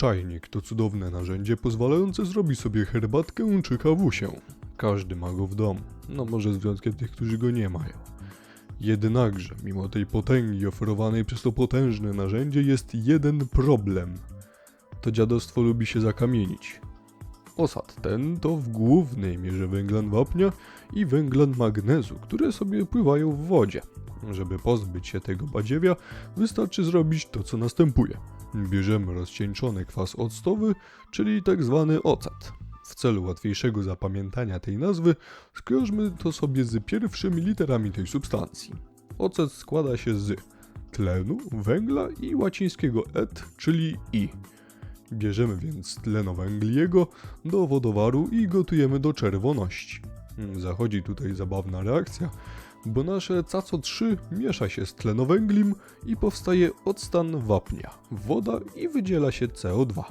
Czajnik to cudowne narzędzie pozwalające zrobić sobie herbatkę czy kawusię. Każdy ma go w domu, no może z wyjątkiem tych, którzy go nie mają. Jednakże, mimo tej potęgi oferowanej przez to potężne narzędzie, jest jeden problem. To dziadostwo lubi się zakamienić. Osad ten to w głównej mierze węglan wapnia i węglan magnezu, które sobie pływają w wodzie. Żeby pozbyć się tego badziewia, wystarczy zrobić to, co następuje. Bierzemy rozcieńczony kwas octowy, czyli tak zwany ocat. W celu łatwiejszego zapamiętania tej nazwy, skojarzmy to sobie z pierwszymi literami tej substancji. Ocet składa się z tlenu, węgla i łacińskiego et, czyli i. Bierzemy więc tlenowęgliego do wodowaru i gotujemy do czerwoności. Zachodzi tutaj zabawna reakcja, bo nasze CaCO3 miesza się z tlenowęglim i powstaje octan wapnia, woda i wydziela się CO2.